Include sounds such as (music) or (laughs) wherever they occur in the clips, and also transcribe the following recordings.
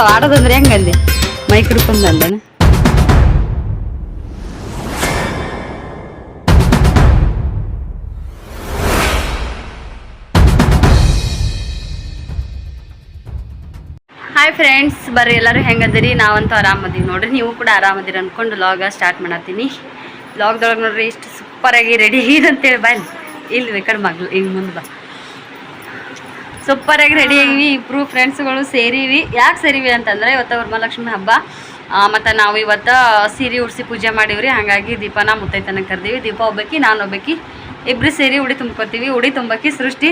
ಆಡೋದವ ಆಡೋದಂದ್ರೆ ಹೆಂಗಂದಿ ಮೈ ಕುಡ್ಕೊಂಡ್ ಅಂದನ hi friends ಬರ್ರಿ ಎಲ್ಲರೂ ಹೆಂಗದಿರಿ? ನಾವಂತೂ ಆರಾಮದೀವಿ ನೋಡ್ರಿ, ನೀವು ಕೂಡ ಆರಾಮದಿರಿ ಅಂದ್ಕೊಂಡು ಲಾಗ ಸ್ಟಾರ್ಟ್ ಮಾಡತ್ತೀನಿ. ಲಾಗ್ದೊಳಗೆ ನೋಡ್ರಿ, ಇಷ್ಟು ಸೂಪರಾಗಿ (laughs) ರೆಡಿ ಅಂತೇಳಿ ಬಾಯ್ ಇಲ್ಲಿ. ಬೇಕಾದ್ರೆ ಮಗ್ಳು ಹಿಂಗೆ ಮುಂದೆ ಬಾ. ಸೂಪರಾಗಿ ರೆಡಿ ಆಗಿವಿ, ಇಬ್ರು ಫ್ರೆಂಡ್ಸ್ಗಳು ಸೇರಿವಿ. ಯಾಕೆ ಸೇರಿವಿ ಅಂತಂದ್ರೆ ಇವತ್ತು ವರಮಹಾಲಕ್ಷ್ಮಿ ಹಬ್ಬ. ಮತ್ತು ನಾವು ಇವತ್ತು ಸೀರೆ ಉಡಿಸಿ ಪೂಜೆ ಮಾಡಿವ್ರಿ. ಹಾಗಾಗಿ ದೀಪನ ಮುತ್ತೈತನ ಕರ್ದೀವಿ. ದೀಪ ಒಬ್ಬಾಕಿ, ನಾನು ಒಬ್ಬಾಕಿ. ಇಬ್ರು ಸೇರಿ ಉಡಿ ತುಂಬ್ಕೊತೀವಿ. ಉಡಿ ತುಂಬಾಕಿ ಸೃಷ್ಟಿ.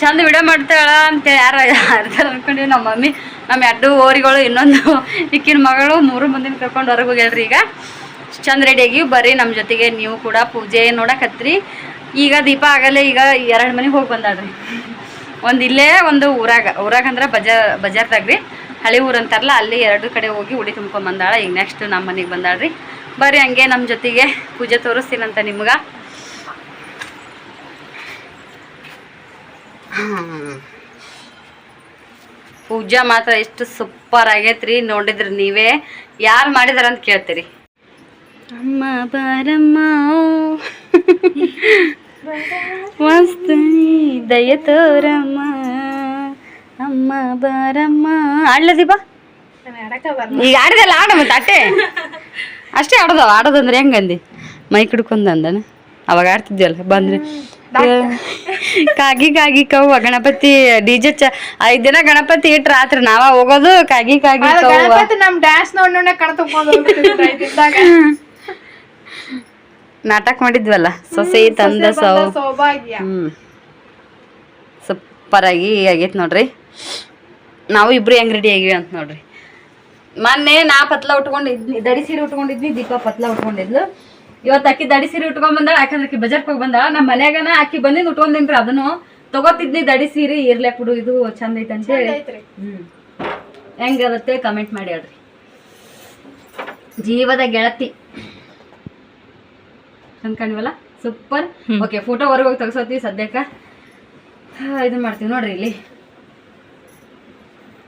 ಚಂದ ವಿಡಿಯೋ ಮಾಡ್ತಾಳ ಅಂತ ಯಾರು ಅರ್ಥ ಅನ್ಕೊಂಡಿವಿ ನಮ್ಮ ಮಮ್ಮಿ ನಮ್ಮ ಎರಡು ಓರಿಗಳು ಇನ್ನೊಂದು ಇಕ್ಕಿನ ಮಗಳು, ಮೂರು ಮಂದಿನ ಕರ್ಕೊಂಡು ಹೊರಗೆ ಹೋಗ್ಯಾಳ್ರಿ ಈಗ. ಚಂದ ರೆಡಿ ಆಗಿವಿ. ಬರ್ರಿ ನಮ್ಮ ಜೊತೆಗೆ ನೀವು ಕೂಡ ಪೂಜೆ ನೋಡಕತ್ರಿ. ಈಗ ದೀಪ ಆಗಲೇ ಈಗ ಎರಡು ಮನೆಗೆ ಹೋಗಿ ಬಂದಾಳ್ರಿ. ಒಂದು ಇಲ್ಲೇ ಒಂದು ಊರಾಗ. ಊರಾಗ ಅಂದ್ರೆ ಬಜಾರ್ ಬಜಾರ್ದಾಗ ರೀ ಹಳೆ ಊರು ಅಂತಾರಲ್ಲ, ಅಲ್ಲಿ ಎರಡು ಕಡೆ ಹೋಗಿ ಉಡಿ ತುಂಬ್ಕೊಂಡ್ ಬಂದಾಳ. ಈಗ ನೆಕ್ಸ್ಟ್ ನಮ್ಮ ಮನೆಗೆ ಬಂದಾಳ್ರಿ. ಬರ್ರಿ ಹಂಗೆ ನಮ್ಮ ಜೊತೆಗೆ ಪೂಜೆ ತೋರಿಸ್ತೀನಂತ ನಿಮ್ಗೆ. ಪೂಜಾ ಮಾತ್ರ ಎಷ್ಟು ಸೂಪರ್ ಆಗೈತ್ರಿ. ನೋಡಿದ್ರಿ ನೀವೇ ಯಾರು ಮಾಡಿದಾರ ಅಂತ ಕೇಳ್ತೀರಿ. ಅಮ್ಮ ಬಾರಮ್ಮ. ಮಸ್ತ್ ದಯ ತೋರಮ್ಮ. ಅಮ್ಮ ಬಾರಮ್ಮ. ಆಡ್ಲದಿ ಬಾ ಈಗ ಆಡಿದಲ್ಲ ಆಡ ಮತ್ತೆ ಅಟ್ಟೆ. ಅಷ್ಟೇ ಆಡೋದವ ಆಡೋದಂದ್ರೆ ಹೆಂಗಂದಿ ಮೈ ಹಿಡ್ಕೊಂಡ್ ಅಂದನ? ಅವಾಗ ಆಡ್ತಿದ್ವಲ್ಲ ಬಂದ್ರಿ. ಕಾಗಿ ಕಾಗಿ ಕವ್ವ ಗಣಪತಿ ಡಿಜೆ ಚ ಐದ್ ದಿನ ಗಣಪತಿ ಇಟ್ರ ಆತ್ರ ನಾವ ಹೋಗೋದು ಕಾಗಿ ಕಾಗಿ ನಮ್ ಡ್ಯಾನ್ಸ್ ನೋಡ್ ನೋಡ ಕಣ ನಾಟಕ ಮಾಡಿದ್ವಲ್ಲ? ಸೊಸೆ ತಂದ ಸೌ ಸೂಪರ್ ಆಗಿ ಆಗೈತೆ ನೋಡ್ರಿ. ನಾವು ಇಬ್ರು ಹೆಂಗ್ ರೆಡಿ ಆಗಿವಿ ಅಂತ ನೋಡ್ರಿ. ಮೊನ್ನೆ ನಾ ಪತ್ಲ ಉಟ್ಕೊಂಡಿದ್ನಿ ದಡಿ ಸೀರೆ ಉಟ್ಕೊಂಡಿದ್ನಿ ದೀಪ ಪತ್ಲ ಉಟ್ಕೊಂಡಿದ್ಲು. ಇವತ್ತು ಅಕ್ಕಿ ದಡಿ ಸೀರೆ ಉಟ್ಕೊಂಡ್ ಬಂದಾಳ ಯಾಕಂದ್ರೆ ಅಕ್ಕಿ ಬಜಾರ್ಗೆ ಹೋಗಿ ಬಂದಾಳ. ನಮ್ಮ ಮನ್ಯಾಗನ ಅಕ್ಕಿ ಬಂದಿದ್ದು ಉಟ್ಕೊಂಡಿನ್ರಿ ಅದನ್ನು. ತಗೋತಿದ್ನಿ ದಡಿ ಸೀರೆ ಇರ್ಲಾಕ್ ಬಿಡು ಇದು ಚಂದ ಐತೆ ಅಂತ ಹೇಳಿ. ಹ್ಮ್. ಹೆಂಗಿರುತ್ತೆ ಕಮೆಂಟ್ ಮಾಡಿ ಹೇಳ್ರಿ. ಜೀವದ ಗೆಳತಿ. ಅನ್ಕೊಂಡಿವಲ್ಲ? ಸೂಪರ್ ಓಕೆ ಫೋಟೋ ಹೊರಗೆ ಹೋಗಿ ತೆಗ್ಸೋತೀವಿ ಸದ್ಯಕ್ಕ. ಇದನ್ನ ಮಾಡ್ತೀವಿ ನೋಡ್ರಿ ಇಲ್ಲಿ.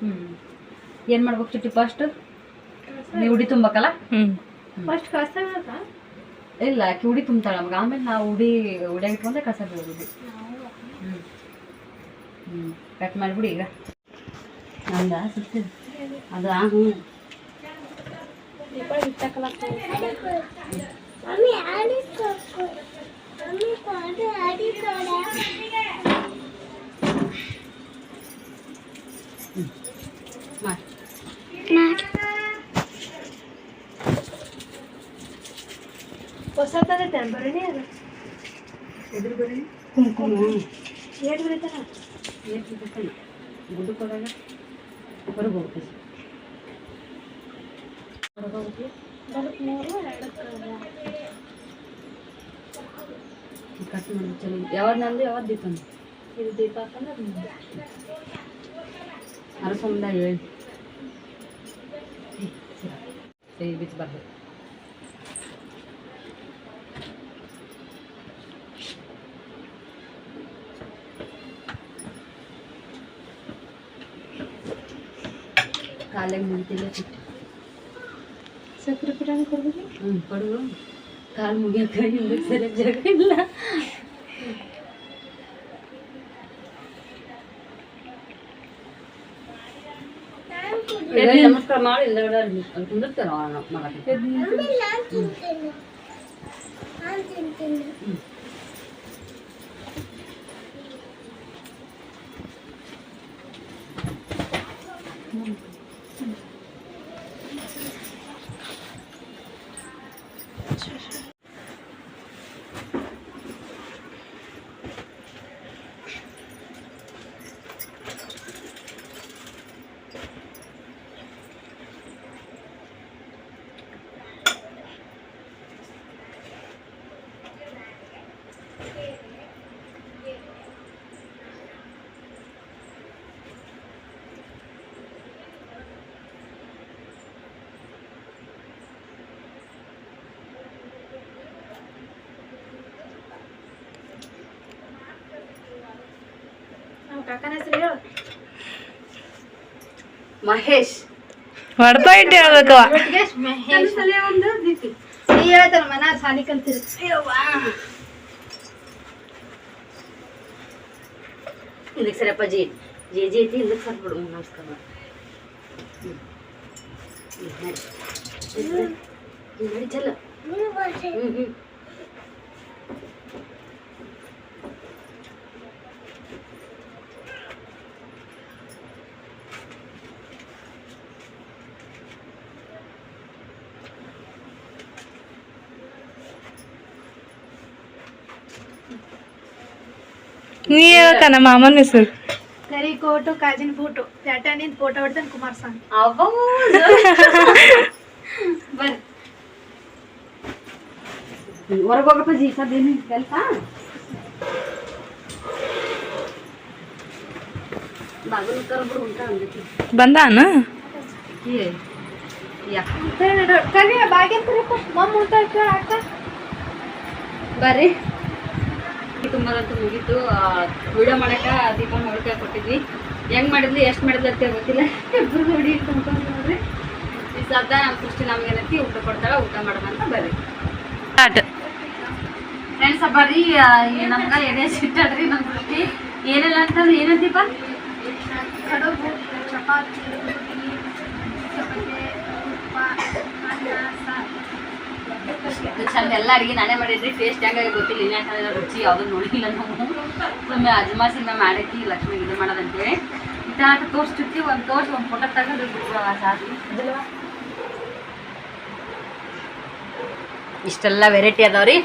ಹ್ಮ್. ಏನ್ ಮಾಡ್ಬೇಕು ಚುಟ್ಟಿ ಫಸ್ಟ್ ನೀವು ಉಡಿ ತುಂಬಕಲ್ಲ? ಫಸ್ಟ್ ಕಸ ಇಲ್ಲ ಆಕೆ ಉಡಿ ತುಂಬ್ತಾಳೆ ನಮ್ಗೆ ಆಮೇಲೆ ನಾವು ಉಡಿ ಉಡಿಯಾಗ ಇಟ್ಕೊಂಡೆ ಕಸ ಬೀಳೋದು ಹ್ಮ್. ಹ್ಮ್. ಕಟ್ ಮಾಡಿಬಿಡಿ ಈಗ. ಹಂಗ ಹ್ಮ್. ಅದು ಆ ಹ್ಞೂ ಮಾಡಿ ಹೊಸ ತಂದೈತೆ ಬರೀ ಅದು ಎದುರು ಬರೀ ಕುಂಕುಮ ಏಟ್ ಬರೀತಾರ ಗುಡ್ಡು ಕೊಡೋಣ ಹೊರಗೆ ಹೋಗ್ತೀವಿ ಬರುತ್ತೆ ಮೂರು ಎರಡಕ್ಕೆ ಕಟ್ ಮಾಡಿ ಚಲೋ ಯಾವ್ದು ನಂದು ಯಾವ್ದು ದೀಪಂದು ಇದು ದೀಪ ಹಾಕಂದ್ರೆ ಮುಂದೆ ಸಕ್ಕರೆ ಪಿರಾಣಿ ಕೊಡ್ಬೇಕು ಹ್ಞೂ ಕೊಡು ಕಾಲು ಮುಗಿಯಕ್ಕೆ ಹಿಂದಕ್ಕೆ ಸರಿ ಜಾಗ ಇಲ್ಲ ಈಗ ನಮಸ್ಕಾರ ಮಾಡಿ ಇಲ್ಲ ಕುಂದಿರ್ತಾರ ಮಾಡಕ್ಕೆ ಕಾಕನ ಹೆಸರು ಹೇಳು ಮಹೇಶ್. ಹೊಡ್ತಾ ಇಟ್ಟು ಹೇಳ್ಬೇಕು ಮಹೇಶ್ ತಲೆ ಒಂದು ದೀಪಿ ನೀ ಹೇಳ್ತಾರ ಮನ ಸಾಲಿ ಕಲ್ತಿರಿ ಇದಕ್ಕೆ ಸರಿಯಪ್ಪ ಜಿ ಜಿ ಜಿ ಐತಿ ಇದಕ್ಕೆ ಸರ್ ಬಿಡು ನಮಸ್ಕಾರ. ಹ್ಮ್. ಹ್ಮ್, ನಡಿ. ನಡಿ, ನಡಿ. ನಡಿ ಚಲ್ಲ ಹ್ಮ್ ಹ್ಮ್ ನೀ ಹೇಳ್ಕ ನಮ್ಮ ಮಾಮನ ಹೆಸರು. ಕರಿ ಕೋಟು ಕಾಜಿನ ಬೂಟು ನಿಂದ ಫೋಟೋ ಹೊಡ್ತಾನೆ ಕುಮಾರಸ್ವಾಮಿ ಅಬ್ಬಾ ಬರ್ರಿ ಹೊರಗೆ ಹೋಗಪ್ಪ ಜಿ ಸದೇನು ಕೆಲಸ? ಬಂದಾನ ಏ ಯಾ. ಕರಿ ಬಾಗಿನ ಕರಿಯಪ್ಪ. ಮಮ್ಮ ಊಟ ಕೇಳ ಅಕ್ಕ. ಬರ್ರಿ. ತುಂಬದಂತೂ ಮುಗೀತು. ವಿಡಿಯೋ ಮಾಡಕ ದೀಪ ನೋಡ್ಕೊಂಡು ಕೊಟ್ಟಿದ್ವಿ. ಹೆಂಗ್ ಮಾಡಿದ್ವಿ ಎಷ್ಟು ಮಾಡಿದ್ಲು ಅಂತ ಗೊತ್ತಿಲ್ಲ. ಇಬ್ಬರು ನೋಡಿ ತುಂಬ್ಕೊಂಡು ನೋಡ್ರಿ. ಈ ಸದ್ದ ನಮ್ಮ ಸೃಷ್ಟಿ ನಮ್ಗೆ ಏನೈತಿ ಊಟ ಕೊಡ್ತಾಳ ಊಟ ಮಾಡೋಣ ಅಂತ ಬರ್ರಿ. ಫ್ರೆಂಡ್ಸ್ ಬರ್ರಿ ಆ, ಈ ನಮ್ಗ ಎಡೆ ಸಿಟ್ಟಾಡ್ರಿ ನಮ್ಮ ಸೃಷ್ಟಿ. ಏನಿಲ್ಲ ಅಂತಂದ್ರೆ ಏನಂತೀಪ ಚಪಾತಿ. ಇದು ಚಂದ. ಎಲ್ಲ ಅಡಿಗೆ ನಾನೇ ಮಾಡಿದ್ರಿ. ಟೇಸ್ಟ್ ಹೆಂಗಾಗಿ ಗೊತ್ತಿಲ್ಲ. ಇನ್ನ ಅಂತಂದ್ರೆ ರುಚಿ ಯಾವ್ದು ನೋಡಿಲ್ಲ ನಾವು. ಸುಮ್ಮನೆ ಅಜಮಾಸಿನ ಮಾಡೈತಿ ಲಕ್ಷ್ಮಿ ಇದು ಮಾಡೋದಂತೇಳಿ ಇದಾಟ ತೋರಿಸ್ತಿರ್ತಿ. ಒಂದು ತೋರಿಸಿ, ಒಂದು ಫೋಟೋ ಬಿಟ್ಬಿಡುವ ಸಾಕು. ಇಷ್ಟೆಲ್ಲ ವೆರೈಟಿ ಅದಾವ್ರಿ.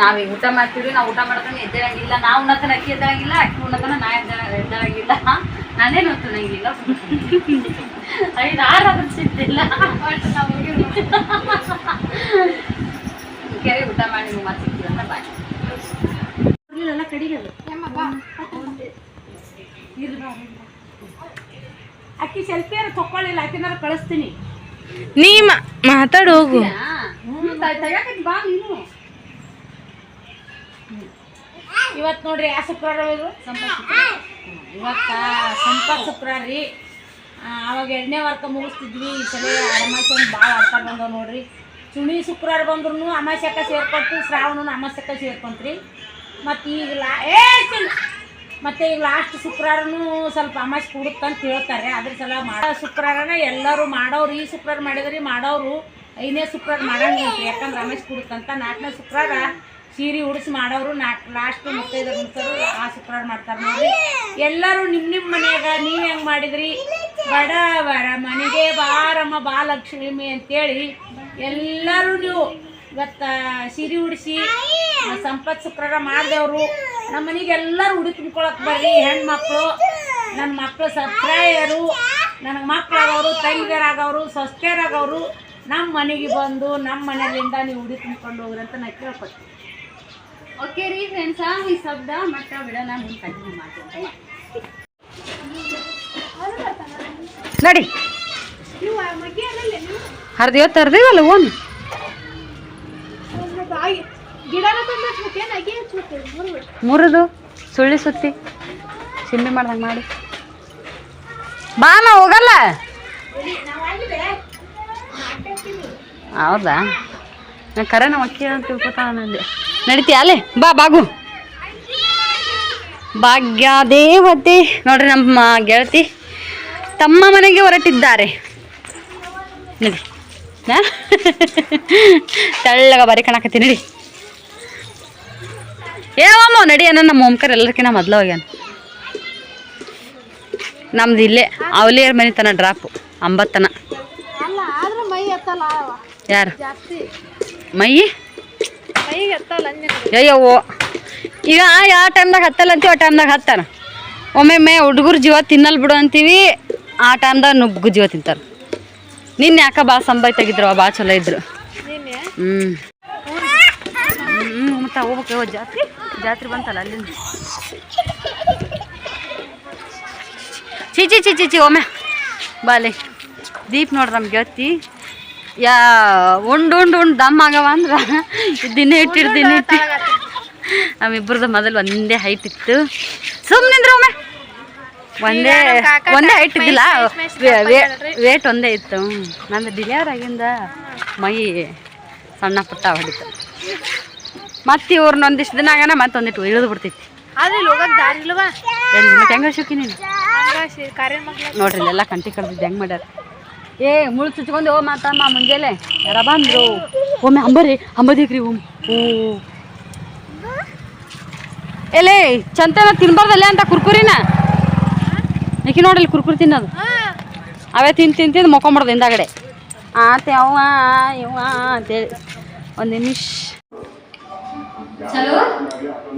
ನಾವು ಈಗ ಊಟ ಮಾಡ್ತೀವಿ ನಾವು ಊಟ ಮಾಡೋದನ್ನ ಎದ್ದೇಳಂಗಿಲ್ಲ. ನಾವು ಉಣ್ಣತನ ಅಕ್ಕಿ ಎದ್ದಾಗಿಲ್ಲ ಅಕ್ಕಿ ಉಣ್ಣತನ ನಾ ಎದ್ದ ನಾನೇ ನಾನೇನು ಉಣ್ಣಂಗಿಲ್ಲ ಐದು ಆರು ಅದ್ರ ಸಿಗ್ತಿಲ್ಲ. ಬಟ್ ನಾವು ಕೆರೆ ಊಟ ಮಾಡಿ ನೀವು ಮತ್ತೆ ಅಂತ ಬಾಯ್. ಎಲ್ಲ ಬಾ. ಅಕ್ಕಿ ಸೆಲ್ಫಿಯಾರ ತಕೊಳ್ಳಿಲ್ಲ ಅಕ್ಕಿನಾರ ಕಳಿಸ್ತೀನಿ. ನೀ ಮಾ- ಮಾತಾಡು ಹೋಗು. ಬಾ ನೀನು? ಇವತ್ತು ನೋಡ್ರಿ ಯಾವ ಶುಕ್ರವಾರ ಇದು? ಇವತ್ತ ಸಂಪತ್ ಶುಕ್ರವಾರ ರೀ. ಅವಾಗ ಎರಡನೇ ವರ್ಕ ಮುಗಿಸ್ತಿದ್ವಿ. ಈ ಸಲ ಅಮಾಸೆ ಭಾಳ ಅರ್ಥ ಬಂದವ ನೋಡ್ರಿ. ಚುಣಿ ಶುಕ್ರವಾರ ಬಂದ್ರು ಅಮಾಸ್ಯಕ ಸೇರ್ಕೊಂತು ಶ್ರಾವಣನು ಅಮಾಸ್ಯಕ ಸೇರ್ಕೊಂತ್ರಿ. ಮತ್ತು ಈಗ ಲಾ ಏ ಮತ್ತು ಈಗ ಲಾಸ್ಟ್ ಶುಕ್ರವಾರನೂ ಸ್ವಲ್ಪ ಅಮಾಸೆ ಕೊಡುತ್ತಂತ ಹೇಳ್ತಾರೆ. ಅದ್ರ ಸಲ ಮಾಡೋ ಶುಕ್ರವಾರನ ಎಲ್ಲರೂ ಮಾಡೋರು, ಈ ಶುಕ್ರವಾರ ಮಾಡಿದ್ರಿ ಮಾಡೋರು, ಐದನೇ ಶುಕ್ರವಾರ ಮಾಡಂಗಿಲ್ಲ ಯಾಕಂದ್ರೆ ಅಮಾಸ್ ಕೊಡುತ್ತಂತ. ನಾಲ್ಕನೇ ಶುಕ್ರವಾರ ಸೀರೆ ಉಡಿಸಿ ಮಾಡೋರು ನಾಲ್ಕು ಲಾಸ್ಟ್ ಮುತ್ತೈದು ಮುಗಿಸೋರು ಆ ಶುಕ್ರವಾರ ಮಾಡ್ತಾರೆ ನೋಡಿ ಎಲ್ಲರೂ ನಿಮ್ಮ ನಿಮ್ಮ ಮನೆಯಾಗ, ನೀವು ಹೆಂಗೆ ಮಾಡಿದ್ರಿ? ಬಡವರ ಮನೆಗೆ ಬಾರಮ್ಮ ಬಾಲಕ್ಷ್ಮಿ ಅಂತೇಳಿ ಎಲ್ಲರೂ ನೀವು ಇವತ್ತು ಸೀರೆ ಉಡಿಸಿ ಸಂಪತ್ ಶುಕ್ರವಾರ ಮಾಡಿದವರು. ನಮ್ಮ ಮನೆಗೆ ಎಲ್ಲರೂ ಉಡಿ ತುಂಬ್ಕೊಳಕ್ಕೆ ಬರ್ರಿ ಹೆಣ್ಮಕ್ಳು ನನ್ನ ಮಕ್ಕಳು ಸಬ್ಸ್ಕ್ರೈಬರು ನನಗೆ ಮಕ್ಕಳಾಗವರು ತಂಗಿಯರಾಗವರು ಸೊಸ್ತೆಯರಾಗವರು ನಮ್ಮ ಮನೆಗೆ ಬಂದು ನಮ್ಮ ಮನೆಯಿಂದ ನೀವು ಉಡಿ ತುಂಬ್ಕೊಂಡು ಹೋಗ್ರಿ ಅಂತ ನಾನು ಕೇಳ್ಕೊತೀನಿ. ಓಕೆ ರೀ ಫ್ರೆಂಡ್ಸ ಈ ಶಬ್ದ ಮತ್ತೆ ಬಿಡ ನಾನು ಕಂಟಿನ್ಯೂ ಮಾಡ್ತೀನಿ ನಡಿ. ಹರಿದಿವ ತರ್ದೇವಲ್ಲ ಓನ್? ಮುರಿದು ಸುಳ್ಳಿ ಸುತ್ತಿ. ಸಿಂಬಿ ಮಾಡ್ದಂಗೆ ಮಾಡಿ. ಬಾ ನಾ ಹೋಗಲ್ಲ? ಹೌದಾ? ನಾ ಕರೆ ನಾವು ಅಕ್ಕಿ ಅಂತ ತಿಳ್ಕೊತಾಳ ನಂದೆ ನಡಿತೀಯ ಅಲ್ಲೇ? ಬಾ ಬಾಗು. ಭಾಗ್ಯ ದೇವತೆ ನೋಡ್ರಿ ನಮ್ಮ ಗೆಳತಿ ತಮ್ಮ ಮನೆಗೆ ಹೊರಟಿದ್ದಾರೆ. ನಡಿ. ನಾ? ತೆಳ್ಳಗ ಬರೀ ಕಾಣಕತ್ತಿ ನಡಿ. ಏವಮ್ಮ ನಡಿ ಅನ್ನ ನಮ್ಮ ಓಂಕಾರ ಎಲ್ಲರಿಕಿನ್ನ ಮೊದ್ಲು ಹೋಗ್ಯಾನ. ನಮ್ದು ಇಲ್ಲೇ ಅವಲಿಯರ್ ಮನೆ ತನ ಡ್ರಾಪು ಅಂಬತ್ತನ. ಯಾರು? ಮೈ? ಅಯ್ಯೋ ಅಯ್ಯವ್ವೋ ಈಗ ಯಾವ ಟೈಮ್ದಾಗ ಹತ್ತಲ್ಲ ಅಂತೀವಿ ಆ ಟೈಮ್ದಾಗ ಹತ್ತಾನ? ಒಮ್ಮೊಮ್ಮೆ ಹುಡುಗರು ಜೀವ ತಿನ್ನಲ್ ಬಿಡು ಅಂತೀವಿ ಆ ಟೈಮ್ದಾಗ ನುಗ್ಗು ಜೀವ ತಿಂತಾರೆ. ನಿನ್ನೆ ಯಾಕ ಬಾ ಸಂಬಾಯ್ ತೆಗಿದ್ರು ಬಾ ಚಲೋ ಇದ್ರು. ಹ್ಮ್. ಮತ್ತೆ ಹೋಗ್ಬೇಕು. ಜಾತ್ರೆ? ಜಾತ್ರೆ ಬಂತಲ್ಲ ಅಲ್ಲಿಂದ? ಚೀಚಿ ಚೀಚಿ ಚಿ ಒಮ್ಮೆ. ಬಾಲೆ ದೀಪ್ ನೋಡ್ರಿ ನಮ್ಗೆ ಗೆಳತಿ. ಯಾ ಉಂಡು ಉಂಡು ಉಂಡು ದಮ್ ಆಗವ ಅಂದ್ರೆ ದಿನ ಇಟ್ಟಿರು ದಿನ ಇಟ್ಟಿ. ಮೊದಲು ಒಂದೇ ಹೈಟ್ ಇತ್ತು. ಸುಮ್ಮನಿಂದ್ರೆ ಒಮ್ಮೆ. ಒಂದೇ ಒಂದೇ ಹೈಟ್ ಇದ್ದಿಲ್ಲ. ವೇಟ್ ಒಂದೇ ಇತ್ತು. ನಂದು ಡಿಲಿವರ್ ಆಗಿಂದ ಮೈ ಸಣ್ಣ ಪುಟ್ಟ ಹೊಡಿತು. ಮತ್ತೆ ಇವ್ರನ್ನ ಒಂದಿಷ್ಟು ದಿನ ಆಗನ ಮತ್ತೆ ಒಂದಿಟ್ಟು ಇಳಿದು ಬಿಡ್ತೈತಿ ಹೆಂಗ ಶುಕಿ ನೀನು? ನೋಡ್ರಿ ಎಲ್ಲ ಕಂಟಿ ಕಡ್ದಿದ್ದು ಹೆಂಗ್ ಮಾಡ್ಯಾರ? ಏ ಮುಳು ಚುಚ್ಕೊಂಡು ಓ ಮಾತಮ್ಮ ಮುಂಜಾನೆ. ಯಾರ ಬಂದ್ರು? ಒಮ್ಮೆ ಅಂಬರಿ ಅಂಬದಿಕ್ರಿ ಓಮ್ ಓ ಎಲೆ ಚಂತನ ತಿನ್ಬಾರ್ದಲ್ಲೇ ಅಂತ ಕುರ್ಕುರಿನ? ಈಕಿ ಇಲ್ಲಿ ಕುರ್ಕುರಿ ತಿನ್ನೋದು. ಅವೇ ತಿಂದು ತಿಂದು ತಿಂದು ಮೊಕೊಂಬಿಡ್ದು ಹಿಂದಾಗಡೆ. ಆತೆ ಅವ ಇವ ಅಂತೇಳಿ. ಒಂದು ನಿಮಿಷ. ಚಲೋ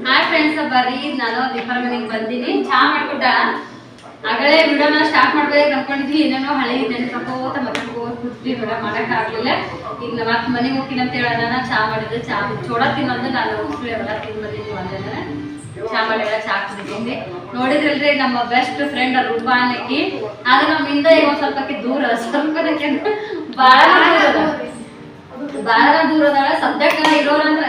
ಹಾಯ್ ಫ್ರೆಂಡ್ಸ್ ಬರ್ರಿ ನಾನು ಡಿಫರ್ ಮನೆಗೆ ಬಂದೀನಿ. ಚಾ ಮಾಡ್ಕೊಟ್ಟ? ಆಗಲೇ ವಿಡಿಯೋನ ಸ್ಟಾರ್ಟ್ ಮಾಡ್ಬೇಕು ಅನ್ಕೊಂಡಿದ್ವಿ ಏನೇನೋ ಹಳೆ ನೆನಪೋತ ಮಾತಾಡ್ಕೋತ ಕೂತ್ವಿ ವಿಡಿಯೋ ಮಾಡಕ್ ಆಗ್ಲಿಲ್ಲ. ಈಗ ನಮ್ಮ ಮತ್ತೆ ಮನೆಗೆ ಹೋಗ್ತೀನಿ ಅಂತ ಹೇಳೋಣ. ಚಾ ಮಾಡಿದ್ರೆ ಚಾ ಚೋಡ ತಿನ್ನೋದು. ನಾನು ಮಕ್ಕಳು ಎಲ್ಲ ತಿಂದು ಅಂದ್ರೆ ಒಂದೇ ಚಾ ಮಾಡಿಲ್ಲ ಚಾ ಕುಡಿತೀನಿ ನೋಡಿದ್ರಲ್ರಿ ನಮ್ಮ ಬೆಸ್ಟ್ ಫ್ರೆಂಡ್ ರೂಪಾನಕ್ಕಿ ಆದ್ರೆ ನಮ್ಮಿಂದ ಈಗ ಒಂದ್ ಸ್ವಲ್ಪಕ್ಕೆ ದೂರ ಸ್ವಲ್ಪದಕ್ಕೆ ಬಹಳ. ಬಾಳ ದೂರ ಅದಾಳ ಸದ್ಯಕ್ಕ ಇರೋರಂದ್ರ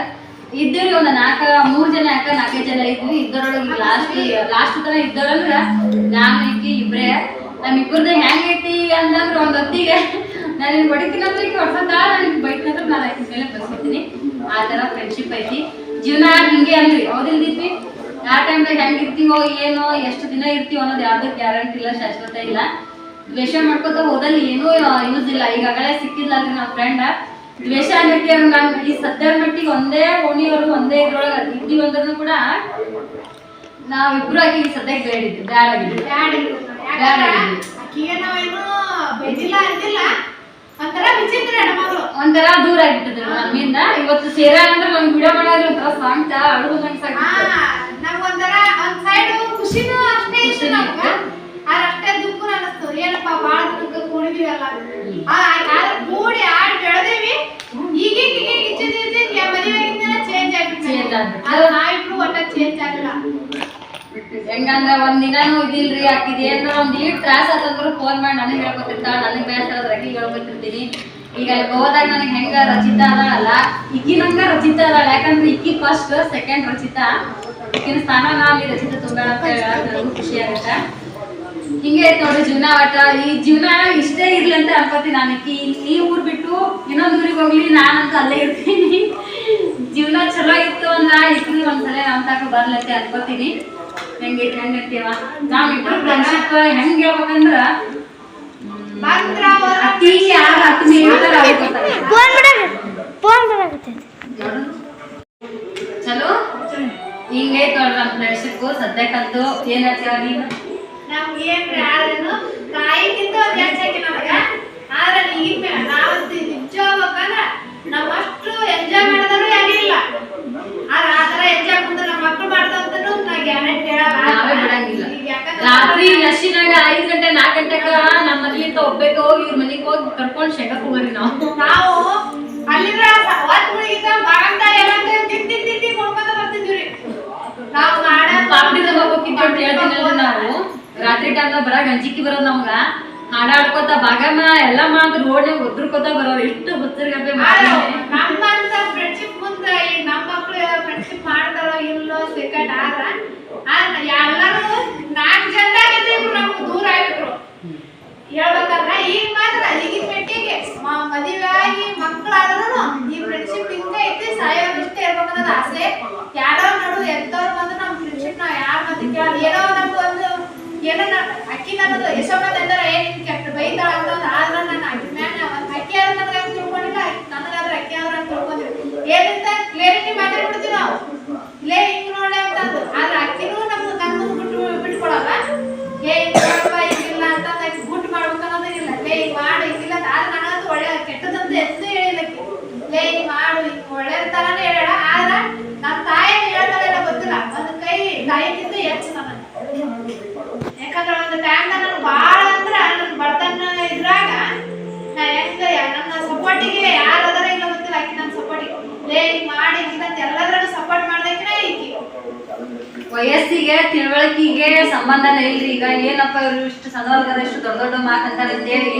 ಇದ್ದೀರಿ ಒಂದ್ ನಾಲ್ಕ, ಮೂರ್ ಜನ, ಯಾಕ ನಾಲ್ಕೈದು ಜನ ಇದ್ವಿ. ಇದ್ದರೊಳಗೆ ಲಾಸ್ಟ್ ಲಾಸ್ಟ್ ತರ ಇದ್ದವ್ರಂದ್ರ ನಾಲ್ಕಿ ಇಬ್ರೇ. ಇಬ್ಬರದ ಹೆಂಗೈತಿ ಅಂತಂದ್ರ ಒಂದ್ ಹೊತ್ತಿಗೆ ನಾನು ನಿನ್ ಹೊಡಿತೀನಂದ್ರೆ ಈಕಿ ಹೊಡ್ಸತ್ತಾಳ ನನಗೆ ಬೈತಂದ್ರೆ ನಾನು ಐದು ಮೇಲೆ ಬರ್ಸ್ಕೊತೀನಿ ಆ ತರ ಫ್ರೆಂಡ್ಶಿಪ್ ಐತಿ. ಜೀವನ ಹಿಂಗೆ ಅಂದ್ರಿ ಹೌದಿಲ್ದಿದ್ವಿ? ಯಾವ ಟೈಮ್ದಾಗ ಹೆಂಗಿರ್ತೀವೋ ಏನೋ ಎಷ್ಟು ದಿನ ಇರ್ತೀವೋ ಅನ್ನೋದು ಯಾವ್ದು ಗ್ಯಾರಂಟಿ ಇಲ್ಲ ಶಾಶ್ವತ ಇಲ್ಲ. ದ್ವೇಷ ಮಾಡ್ಕೋತ ಹೋದಲ್ಲಿ ಏನೂ ಯೂಸ್ ಇಲ್ಲ. ಈಗಾಗಲೇ ಸಿಕ್ಕಿದ್ಲಲ್ರಿ ನಮ್ಮ ಫ್ರೆಂಡ್ ದ್ವೇಷ ಅನ್ನಕ್ಕೆ ನಾನು ಈ ಸದ್ಯದ ಮಟ್ಟಿಗೆ ಒಂದೇ ಓಣಿಯವರು ಒಂದೇ ಇದ್ರೊಳಗೆ ಇದ್ದೀವಿ ಅಂದ್ರೂ ಕೂಡ ನಾವಿಬ್ರು ಆಗಿ ಈ ಸದ್ಯಕ್ಕೆ ಬೇಡ ಇದ್ವಿ ಬ್ಯಾಡ್ ಆಗಿದ್ವಿ ಒಂಥರ ದೂರ ಆಗಿಬಿಟ್ಟಿದ್ರು ನಮ್ಮಿಂದ ಇವತ್ತು ಸೇರ ಅಂದ್ರೆ ನಮ್ಗೆ ವಿಡಿಯೋ ಮಾಡೋದ್ರೆ ಒಂಥರ ಅಡುಗೆ ಸಾಕು ನಮ್ಗ್ ಒಂಥರ ಒಂದ್ ಸೈಡ್ ಖುಷಿನೂ ಅಷ್ಟೇ ಇತ್ತು ನಮ್ಗ. ಆದ್ರೆ ಅಷ್ಟೇ ದುಃಖ ಅನಿಸ್ತು. ಏನಪ್ಪ ಬಾಳ ದುಃಖ ಆದ್ರೆ ಕೂಡಿ ಆಡಿ ಬೆಳೆದೇವಿ. ಈಗೀಗ ಈಗ ಇಚ್ಚಿದ್ದ ಮದುವೆಗಿಂತ ಚೇಂಜ್ ಆಗ್ಬಿಟ್ಟು Change ಆಗ್ಬಿಟ್ಟು. ಆದ್ರೆ ನಾವಿಬ್ರು ಒಟ್ಟ ಚೇಂಜ್ ಆಗಿಲ್ಲ. ಹೆಂಗಂದ್ರ ಒಂದ್ ದಿನಾನು ಇದಿಲ್ರಿ ಆಕಿದ್ ಏನ್ರ ಒಂದ್ ಈಟ್ ತ್ರಾಸ ಆತಂದ್ರು ಫೋನ್ ಮಾಡಿ ನನಗೆ ಹೇಳ್ಕೊತಿರ್ತಾಳ ನನಗೆ ಬೇಸರ ಆಕಿಗೆ ಹೇಳ್ಕೊತಿರ್ತೀನಿ ಈಗ ಅಲ್ಲಿ ಹೋದಾಗ ನನಗೆ ಹೆಂಗ ರಚಿತಾ ಅದಾಳಲ್ಲ ಇಕ್ಕಿ ನಂಗ ರಚಿತಾ ಅದಾಳ. ಯಾಕಂದ್ರೆ ಇಕ್ಕಿ ಫಸ್ಟ್ ಸೆಕೆಂಡ್ ರಚಿತಾ. ಈಕಿನ ಸ್ಥಾನ ಅಲ್ಲಿ ರಚಿತ ತುಂಬೇಳ ಅಂತ ನನಗೂ ಖುಷಿ ಆಗುತ್ತೆ. ಹಿಂಗೆ ಐತ್ ನೋಡ್ರಿ ಜೀವನ ಆಟ. ಈ ಜೀವನ ಇಷ್ಟೇ ಇರ್ಲಿ ಅಂತ ಅನ್ಕೋತೀನಿ ನಾನು ಈಕಿ. ಈ ಊರ್ ಬಿಟ್ಟು ಇನ್ನೊಂದ್ ಊರಿಗೆ ಹೋಗ್ಲಿ ನಾನಂತೂ ಅಲ್ಲೇ ಇರ್ತೀನಿ. ಜೀವನ ಚಲೋ ಇತ್ತು ಅಂದ್ರ ಈಕಿ ಒಂದ್ಸಲ ನಮ್ ತಕ ಬರ್ಲತ್ತೆ ಅಂತ ಅನ್ಕೋತೀನಿ. ಹೆಂಗೆ ಹೆಂಗೈತಿವ ನಾವಿಬ್ರು ಫ್ರೆಂಡ್ಶಿಪ್ ಹೆಂಗ್ ಹೇಳ್ಬೇಕಂದ್ರ ಅತಿ ಯಾರ ಗೊತ್ತಾಗಲ್ಲ. ಚಲೋ? ಹಿಂಗೈತ್ ನೋಡ್ರಿ ನಮ್ ಫ್ರೆಂಡ್ಶಿಪ್ ಸದ್ಯಕ್ಕಂತೂ ಏನ್ ಹೇಳ್ತೀರ ನೀನು? ನಮ್ಗೆ ಏನು ಆದ್ರೇನು ತಾಯಿಗಿಂತ ಒಂದ್ ಹೆಚ್ಚಾಗಿ ನಮಗ. ಆದ್ರೆ ನಾವಂತೂ ನಿಜ ಹೋಗ್ಬೇಕಂದ್ರ ನಮ್ಮಷ್ಟು ಎಂಜಾಯ್ ಮಾಡಿದ್ರು ಇಲ್ಲ ಆದ್ರೆ ಆ ತರ ಎಂಜಾಯ್ ನಮ್ಮ ಮಕ್ಳು ಮಾಡ್ದಂತನು ನಾ ಗ್ಯಾರಂಟಿ ನಾವೇ ಬಿಡಂಗಿಲ್ಲ ರಾತ್ರಿ ನಶಿನಾಗ ಐದ್ ಗಂಟೆ ನಾಲ್ಕು ಗಂಟೆಗೆ ನಮ್ಮ ಮನೆಯಿಂದ ಒಬ್ಬೇಕು ಹೋಗಿ ಇವ್ರ ಮನೆಗೆ ಹೋಗಿ ಕರ್ಕೊಂಡು ಶೆಕಕ್ ಹೋಗ್ರಿ ನಾವು ನಾವು ಅಲ್ಲಿಂದ ಒತ್ ಮುಳುಗಿದ್ದ ಬಾಗಂತ ಎಲ್ಲ ತಿಂದು ತಿಂದು ತಿಂದು ಕೊಡ್ಕೊಂತ ಬರ್ತಿದ್ವಿ ನಾವು ಮಾಡ ಪಾಪಡಿ ದಬ್ಬ ಹೋಗಿದ್ವಿ ನಾವು. ರಾತ್ರಿ ಟೈಮ್ದಾಗ ಬರ ಗಂಜಿಕ್ಕಿ ಬರೋದು ನಮ್ಗ. ಹಾಡಾಡ್ಕೋತ ಬಾಗಮ್ಮ ಎಲ್ಲ ಮಾತ್ರ ರೋಡ್ನಾಗ ಒದ್ರಕೋತ ಬರೋರು ಎಷ್ಟು ಹುಚ್ಚರ್ಗಪ್ಪೆ ಮಾಡಿ ನಮ್ಮಂತ ಫ್ರೆಂಡ್ಶಿಪ್ ಮುಂದೆ ಈ ನಮ್ಮ ಮಕ್ಳು ಫ್ರೆಂಡ್ಶಿಪ್ ಮಾಡ್ತಾರೋ ಇಲ್ಲೋ ಸೆಕೆಂಡ್ ಆದ್ರ ಎಲ್ಲರೂ ನಾಲ್ಕು ಜನದಾಗ ನಮ್ಗೆ ದೂರ ಆಗ್ಬಿಟ್ರು ಹೇಳ್ಬೇಕಂದ್ರ ಈಗ ಮಾತ್ರ ಈಗಿನ ಮಟ್ಟಿಗೆ ಮದುವೆ ಆಗಿ ಮಕ್ಕಳಾದ್ರೂ ಈ ಫ್ರೆಂಡ್ಶಿಪ್ ಹಿಂಗೆ ಐತಿ. ಸಾಯೋರು ಇಷ್ಟೇ ಇರ್ಬೇಕನ್ನೋದು ಆಸೆ. ಯಾರೋ ನೋಡು ಎಂತವ್ರು ಬಂದು ನಮ್ಮ ಫ್ರೆಂಡ್ಶಿಪ್ ನಾವ್ ಯಾರ ಮತ್ತೆ ಕೇಳೋದು? ಏನೋ ಏನೋ ನಾ- ಅಕ್ಕಿ ನನ್ನದು ಮಂದಿ ಅಂತಾರೆ ಏನ್ ಕೆಟ್ಟ ಬೈತಾಳ ಅಂತಂದು ಆದ್ರ ನಾನು ಅಕ್ಕಿ ಮ್ಯಾಲ ಒಂದ್ ಅಕ್ಕಿ ಆದ್ರೆ ನನಗೆ ಹಂಗೆ ತಿಳ್ಕೊಂಡಿಲ್ಲ ನನಗಾದ್ರೆ ಅಕ್ಕಿ ಆದ್ರೆ ಅಂತ ತಿಳ್ಕೊಂಡಿಲ್ಲ ಏನಂತ ಕ್ಲಿಯರಿಟಿ ಮಾತಾಡ್ಬಿಡ್ತೀವಿ ನಾವು. ಇಲ್ಲೇ ಹಿಂಗ್ ನೋಡ್ಲೆ ಅಂತಂದು ಆದ್ರೆ ಅಕ್ಕಿನೂ ತಾಯಿಗಿಂತ ಹೆಚ್ಚು ನನಗೆ ಯಾಕಂದ್ರೆ ಒಂದು ಟೈಮ್ ನಾನು ಭಾಳ ಅಂದ್ರೆ ನನ್ನ ಬರ್ತನ ಇದ್ರಾಗ ನಾ ಹೆಂಗ ನನ್ನ ಸಪೋರ್ಟಿಗೆ ಯಾರು ಇಲ್ಲ ಗೊತ್ತಿಲ್ಲ. ಆಕಿ ನನ್ನ ಸಪೋರ್ಟಿಗೆ ಮಾಡಿ ಹಿಂಗಂತ ಎಲ್ಲದ್ರಾಗ ಸಪೋರ್ಟ್ ಮಾಡ್ದಕ್ಕಿನ ಈಕಿ? ವಯಸ್ಸಿಗೆ, ತಿಳುವಳಿಕೆಗೆ ಸಂಬಂಧನೇ ಇಲ್ರಿ. ಈಗ ಏನಪ್ಪ ಇವ್ರು ಇಷ್ಟು ಸಣ್ಣವ್ರಿಗಾರ ಇಷ್ಟು ದೊಡ್ಡ ದೊಡ್ಡ ಮಾತಂತಾರೆ ಅಂತೇಳಿ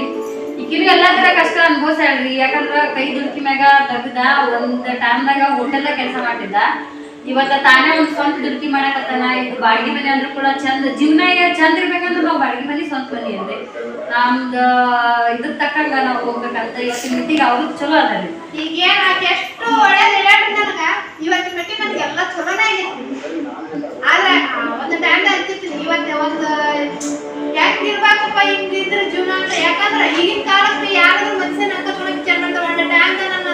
ಈಕಿನೂ ಎಲ್ಲ ತರ ಕಷ್ಟ ಅನ್ಭವಿಸ್ಯಾಳ್ರಿ ಯಾಕಂದ್ರ ಕೈ ದುಡ್ಕಿ ಮ್ಯಾಗ ತೆಗ್ದ ಒಂದ್ ಟೈಮ್ದಾಗ ಹೋಟೆಲ್ದಾಗ ಕೆಲಸ ಮಾಡ್ತಿದ್ದ. ಇವತ್ತ ತಾನೇ ಒಂದ್ ಸ್ವಂತ ದುಡ್ಕಿ ಮಾಡಕತ್ತಾನ? ಇದು ಬಾಡಿಗೆ ಮನೆ ಅಂದ್ರೂ ಕೂಡ ಚಂದ, ಜೀವನ ಚಂದ ಇರ್ಬೇಕಂದ್ರೆ ನಾವು ಬಾಡಿಗೆ ಮನೆ ಸ್ವಂತ ಮನೆ ಅಂದ್ರೆ ನಮ್ದು ಇದ್ರ ತಕ್ಕಂಗ ನಾವು ಹೋಗ್ಬೇಕಂತ ಇವತ್ತಿನ ಮಿತಿಗೆ ಅವ್ರಿಗೆ ಚಲೋ ಅದ ಈಗ ಏನ್ ಎಷ್ಟು ಒಳ್ಳೇದ್ ಹೇಳ್ಯಾಡ್ರಿ ನನಗ? ಇವತ್ತಿನ ಮಟ್ಟಿಗೆ ನನಗೆ ಎಲ್ಲ ಚಲೋನೇ ಆಗೈತಿ ಆದ್ರೆ ಒಂದು ಟೈಮ್ ಅಂತಿರ್ತೀನಿ ಇವತ್ತು ಒಂದು ಯಾಕೆ ಇರ್ಬೇಕಪ್ಪ ಹಿಂಗ್ ಇದ್ರ ಜೀವನ ಅಂತ? ಯಾಕಂದ್ರೆ ಈಗಿನ ಕಾಲಕ್ಕೆ ಯಾರಾದ್ರೂ ಮನುಷ್ಯನ ಅಂತ ಕೂಡ ವಿಚಾರ ಮಾಡ್ತಾರೆ. ಒಂದು ಟೈಮ್ ನನ್ನ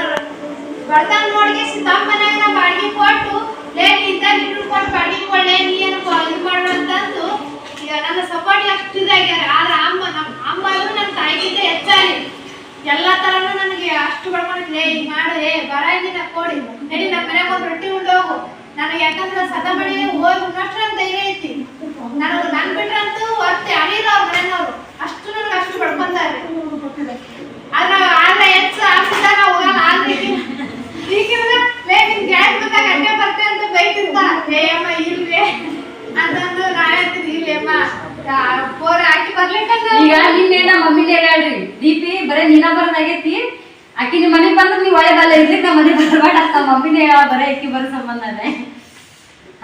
ಬಡತನ ನೋಡಿ ತಮ್ಮ ಮನೆಯಾಗ ಬಾಡಿಗೆ ಕೊಟ್ಟು ಲೇ ನೀ ಇದ್ದಾಗ ಇಟ್ಟು ಕೊಟ್ಟು ಬಾಡಿಗೆ ಕೊಡ್ಲೇ ನೀ ಏನು ಇದು ಮಾಡು ಅಂತಂದು ನನ್ನ ಸಪೋರ್ಟ್ ಅಷ್ಟು ಇದಾಗ್ಯಾರ ಆದ್ರೆ ಅಮ್ಮ ನಮ್ಮ ಅಮ್ಮ ಆದ್ರೂ ನನ್ನ ಹೆಚ್ಚಾಗಿ. ಎಲ್ಲ ಥರನೂ ನನಗೆ ಅಷ್ಟು ಬಡ್ಕೊಂಡಿದ್ಲೆ ಈಗ ಮಾಡು, ಏ, ಬರ ಕೊಡಿ ನಡಿ, ನಮ್ಮ ಒಂದು ರೊಟ್ಟಿ ಹೋಗು ನನಗೆ ಯಾಕಂದ್ರೆ ಸದಾ ಮನೆ ಹೋಗಿ ಉಣ್ಣಷ್ಟು ಅಂತ ಧೈರ್ಯ ಐತಿ. ನನಗೆ ನನ್ನ ಅಷ್ಟು ನನಗೆ ಅಷ್ಟು ಬಡ್ಕೊಂತಾರೆ ಆದ್ರೆ ಆದ್ರೆ ಹೆಚ್ಚು ನಾವು ಈಗ ನಿನ್ನೆ ನಮ್ಮ ಮಮ್ಮಿನೇ ಹೇಳ್ರಿ, ದೀಪಿ, ಬರೇ ನೀನ ಬರೋದಾಗೈತಿ ಆಕಿ ನಿಮ್ಮ ಮನೆಗೆ ಬಂದ್ರೆ ನೀವು ಒಳ್ಳೆ ಬಲ್ಲ ಇರ್ಲಿಕ್ಕೆ ನಮ್ಮ ಮನೆ ಬರಬೇಡ ಅಂತ ಮಮ್ಮಿನೇ ಹೇಳ ಬರೇ ಆಕಿ ಬರೋ ಸಂಬಂಧ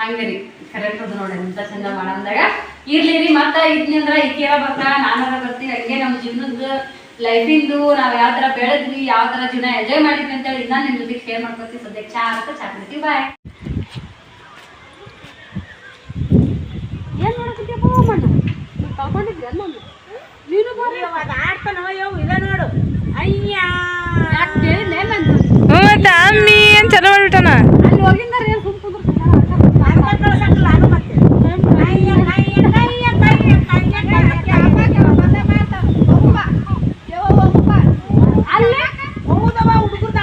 ಹಂಗೆ ರೀ ಕರೆಕ್ಟ್ ಅದು ನೋಡಿ ಅಂತ ಚಂದ ಮಾಡಂದಾಗ ಇರ್ಲಿ ರೀ ಮತ್ತ ಇದ್ನಿ ಅಂದ್ರ ಈಕಿಯರ ಬರ್ತಾ ನಾನಾರ ಬರ್ತೀನಿ. ಹಂಗೆ ನಮ್ಮ ಜೀವನದ ಲೈಫಿಂದು ನಾವ್ ಯಾವ ತರ ಬೆಳೆದ್ವಿ ಯಾವ ತರ ಜೀವನ ಎಂಜಾಯ್ ಮಾಡಿದ್ವಿ ಅಂತೇಳಿ ಇನ್ನ ನಿಮ್ ಜೊತೆ ಶೇರ್ ಮಾಡ್ಕೊತೀವಿ ಸದ್ಯಕ್ಕೆ ಚಾ ಅಂತ ಚಾ ಕುಡಿತೀವಿ ಬಾಯ್ ಏನ್ ಮಾಡಕತ್ತೀಯಪ್ಪ ಮಣ್ಣ ಕಳ್ಕೊಂಡಿದ್ದೆ ನಾನು ನೀನು ಆಡ್ತಾನವ ಯವ್ ಇಲ್ಲ ನೋಡು. ಅಯ್ಯ. ನಾನು ಅಮ್ಮಿ ಏನ್ ಚಲೋ ಅಲ್ಲಿ ಹೋಗಿಂದಾರ ಏನ್ ಸುಮ್ ಅದು ಮತ್ತೆ. ಹುಡುಗರು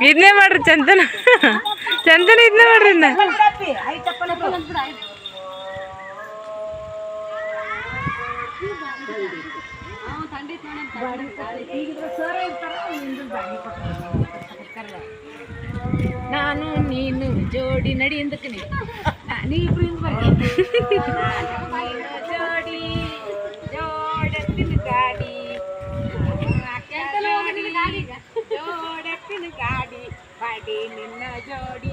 ಇದನ್ನೇ ಮಾಡ್ರಿ ಚಂದನ ಚಂದನ ಇದನ್ನೇ ಮಾಡ್ರಿ ಇನ್ನ ನಾನು ನೀನು ಜೋಡಿ ನಡಿ ಎಂದಕ್ಕೆ ನೀವಿಬ್ರು ಹಿಂಗ್ ಬರ್ರಿ ನೀನು ಜೋಡಿ ಜೋಡತ್ತಿನ ಬಾಡಿ ನಿನ್ನ ಜೋಡಿ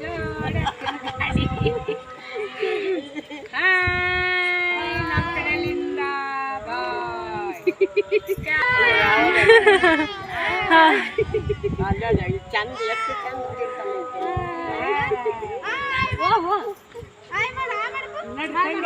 ಜೋಡತ್ತಿನ ಗಾಡಿ ಹಾಯ್ ನಮ್ಮ ಕಡೆಯಿಂದ ಬಾಯ್ ಚಂದ ಎಷ್ಟು ಚಂದ ಆಯ್ ಮಾಡ, ಆಯ್ ಮಾಡ್ಕೊ. ನಡ್ರಿ